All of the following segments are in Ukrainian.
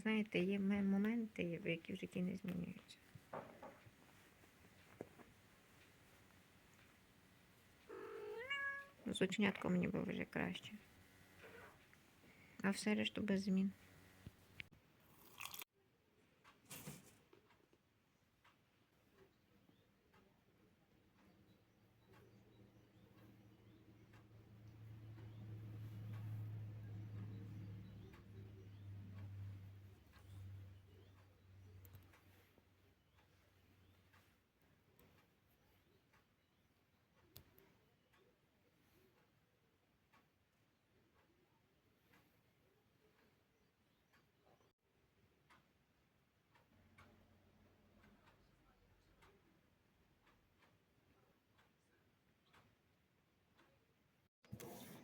знаєте, є моменти, які в житті не змінюються. З учнятком мені було вже краще. А все решту без змін.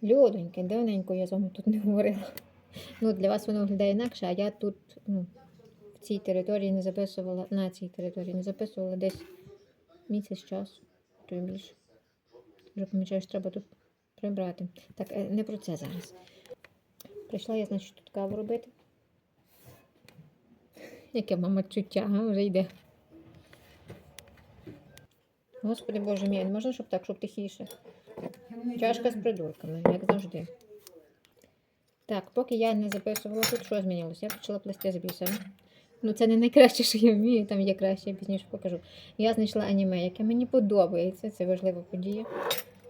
Людоньки, давненько я з вами тут не говорила. Ну, для вас воно виглядає інакше, а я тут, ну, в цій території не записувала, на цій території не записувала десь місяць часу, то й більше. Вже помічаю, що треба тут прибрати. Так, е, не про це зараз. Прийшла я, значить, тут каву робити. Яке мама чуття, а? вже йде. Господи Боже мій, можна, щоб так, щоб тихіше. Чашка з придурками, як завжди. Так, поки я не записувала тут, що змінилося? Я почала плести з бісером. Ну, це не найкраще, що я вмію, там є краще, я пізніше покажу. Я знайшла аніме, яке мені подобається, це важлива подія.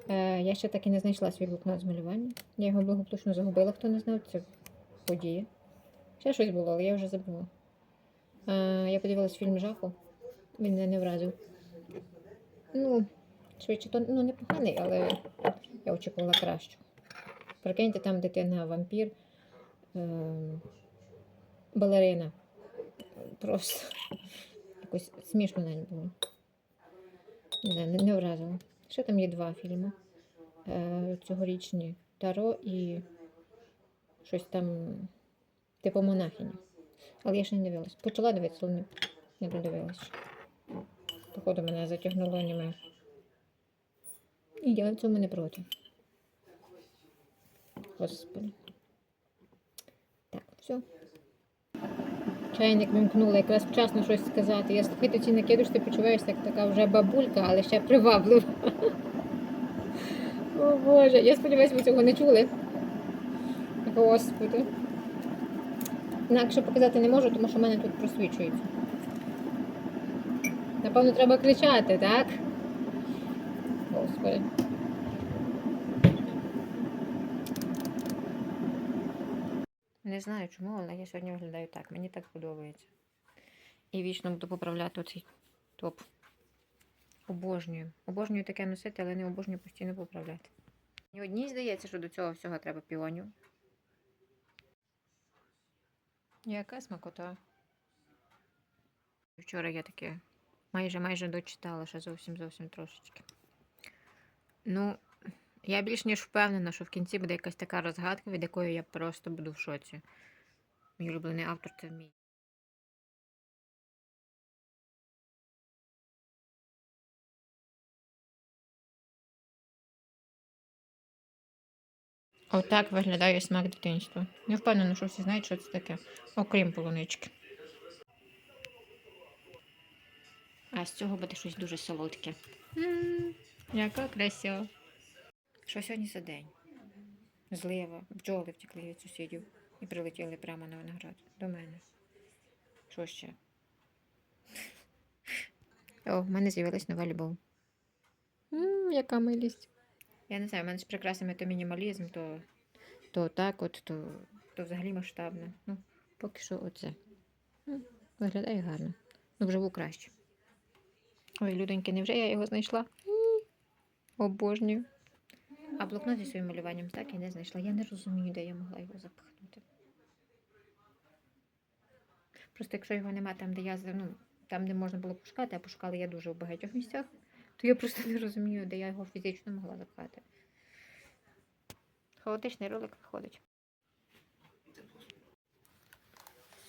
Е, я ще так і не знайшла свій блокнот з малювання. Я його благополучно загубила, хто не знав, це подія. Ще щось було, але я вже забула. Е, я подивилась фільм жаху. Він мене не вразив. Ну, швидше, то ну, непоганий, але я очікувала кращого. Прикиньте, там дитина вампір, е, балерина. Просто якось смішно навіть було. Не, знаю, не, вразило. Ще там є два фільми. Е, цьогорічні Таро і щось там, типу монахині. Але я ще не дивилась. Почала дивитися, але не, додивилась. Походу, мене затягнуло аніме. І я в цьому не проти. Господи. Так, все. Чайник вимкнула, якраз вчасно щось сказати. Я слухайте ці накидуш, ти почуваєшся як така вже бабулька, але ще приваблива. О Боже, я сподіваюся, ви цього не чули. Господи. Інакше показати не можу, тому що в мене тут просвічується. Напевно, треба кричати, так? Господи. Не знаю чому, але я сьогодні виглядаю так. Мені так подобається. І вічно буду поправляти оцей топ. Обожнюю. Обожнюю таке носити, але не обожнюю постійно поправляти. Мені одній здається, що до цього всього треба піонів. Яка смакота. Вчора я таке майже майже дочитала, ще зовсім зовсім трошечки. Ну, я більш ніж впевнена, що в кінці буде якась така розгадка, від якої я просто буду в шоці. Мій улюблений автор це мій. Отак виглядає смак дитинства. Не впевнена, що всі знають, що це таке, окрім полунички. А з цього буде щось дуже солодке. М, Яка красива. Що сьогодні за день? Злива, бджоли втекли від сусідів і прилетіли прямо на виноград до мене. Що ще? О, в мене з'явилась нова любов. М, яка милість. Я не знаю, в мене з прикрасами то мінімалізм, то, то так от, то, то взагалі масштабно. Ну, поки що оце. М, Виглядає гарно. Ну, вживу краще. Ой, людоньки, невже я його знайшла? Обожнюю. А блокнот зі своїм малюванням так і не знайшла. Я не розумію, де я могла його запихнути. Просто якщо його нема там, де я ну, там, де можна було пошукати, а пошукала я дуже в багатьох місцях, то я просто не розумію, де я його фізично могла запхати. Хаотичний ролик виходить.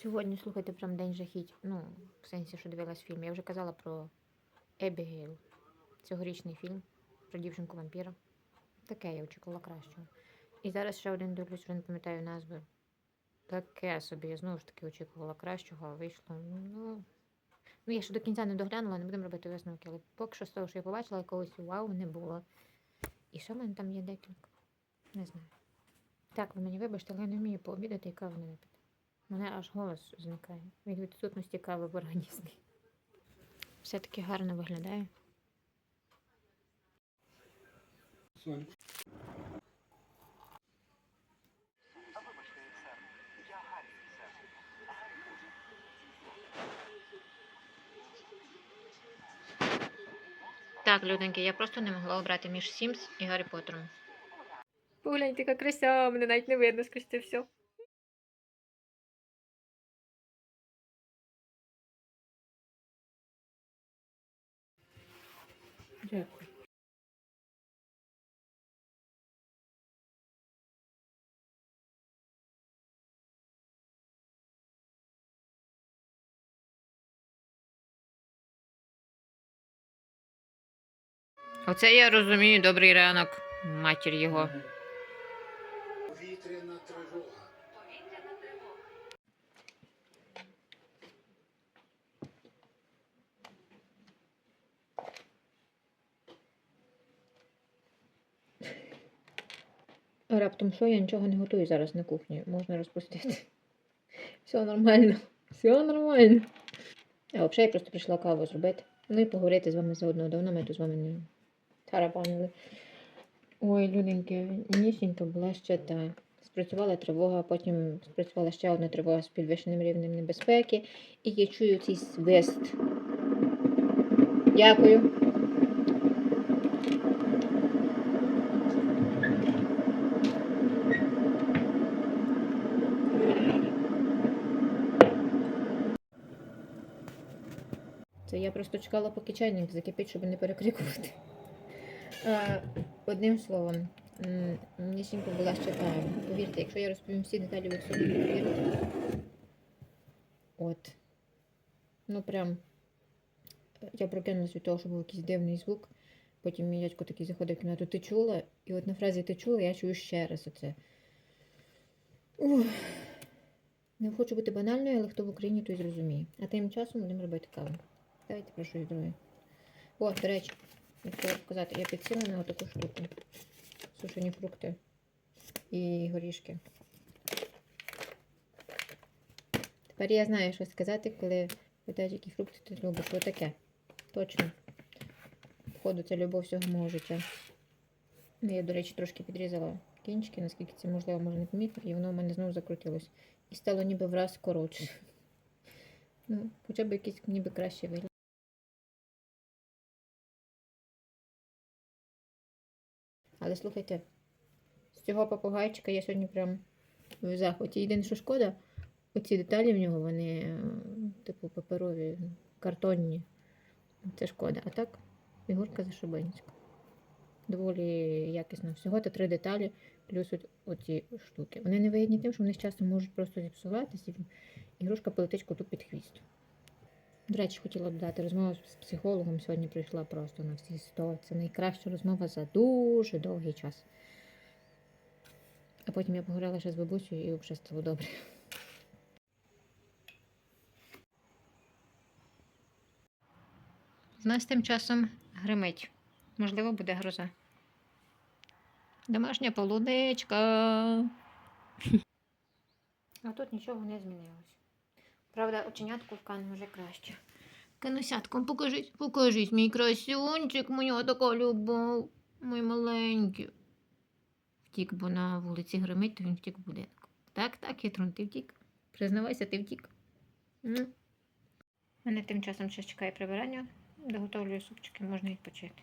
Сьогодні, слухайте, прям день жахіть. Ну, в сенсі, що дивилась фільм. Я вже казала про Ебігейл. Цьогорічний фільм про дівчинку вампіра. Таке я очікувала кращого. І зараз ще один дивлюсь, вже не пам'ятаю назви. таке собі. Я знову ж таки очікувала кращого, а вийшло. Ну, ну я ще до кінця не доглянула, не будемо робити висновки, але поки що з того, що я побачила, якогось вау не було. І що в мене там є декілька? Не знаю. Так, ви мені вибачте, але я не вмію пообідати і каву не випити. У мене аж голос зникає від відсутності кави в організмі. Все-таки гарно виглядає. Сонь. Так, люденьки, я просто не могла обрати між Сімс і Гаррі Поттером. Погляньте, яка крася, мене навіть не видно скрізь це все. Дякую. Оце я розумію, добрий ранок, матір його. Повітряна тривога. Раптом що, я нічого не готую зараз на кухні. Можна розпустити. Все нормально. Все нормально. А взагалі я просто прийшла каву зробити. Ну і поговорити з вами заодно. Давно ми тут з вами не тарабанили. Ой, люденьки, ніченька була ще та. Спрацювала тривога, потім спрацювала ще одна тривога з підвищеним рівнем небезпеки. І я чую цей свист. Дякую. Це я просто чекала, поки чайник закипить, щоб не перекрикувати. А, одним словом, ніченько була ще та. Повірте, якщо я розповім всі деталі, ви все не повірите. От. Ну прям. Я прокинулась від того, що був якийсь дивний звук. Потім мій дядько такий заходив в кімнату, ти чула? І от на фразі ти чула, я чую ще раз оце. Ух. Не хочу бути банальною, але хто в Україні, той зрозуміє. А тим часом будемо робити каву. Давайте про щось друге. О, до речі, хотіла показати, я підсіла на таку штуку. Сушені фрукти і горішки. Тепер я знаю, що сказати, коли питають, які фрукти ти любиш. Що таке? Точно. Походу, це любов всього мого життя. Ну, Я, до речі, трошки підрізала кінчики, наскільки це можливо, може не помітно, і воно в мене знову закрутилось. І стало ніби враз коротше. Ну, хоча б якийсь ніби краще вигляд. Але слухайте, з цього попугайчика я сьогодні прям в захваті. Єдине, що шкода, оці деталі в нього, вони, е, типу, паперові, картонні. Це шкода. А так, фігурка зашибенська. Доволі якісно. Всього то три деталі, плюс оці штуки. Вони не вигідні тим, що вони з часом можуть просто зіпсуватися, ігрушка полетить коту під хвіст. До речі, хотіла додати розмову з психологом. Сьогодні прийшла просто на всі 100. Це найкраща розмова за дуже довгий час. А потім я поговорила ще з бабусею і вже стало добре. В нас тим часом гримить. Можливо, буде гроза. Домашня полуничка. А тут нічого не змінилось. Правда, оченятку в Кану вже краще. Канусятко, покажись, покажись, мій красунчик, моя така любов, мій маленький. Втік, бо на вулиці гримить, то він втік в будинок. Так, так, хитрун, ти втік. Признавайся, ти втік. Мене тим часом ще чекає прибирання. Доготовлюю супчики, можна відпочити.